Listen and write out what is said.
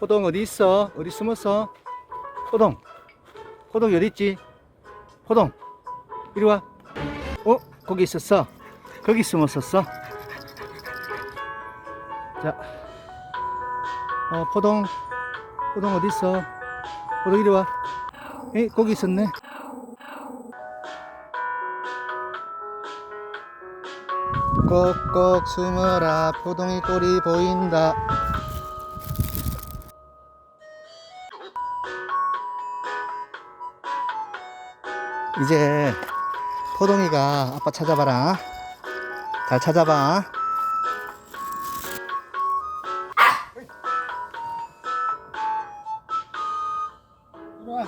포동 어디 있어? 어디 숨었어? 포동. 포동이 어디 있지? 포동. 이리 와. 어? 거기 있었어. 거기 숨었었어. 자. 어, 포동. 포동 어디 있어? 포동 이리 와. 에, 거기 있었네. 꼭꼭 숨어라. 포동이 꼬리 보인다. 이제 포동이가 아빠 찾아봐라. 잘 찾아봐. 아! 이리 와.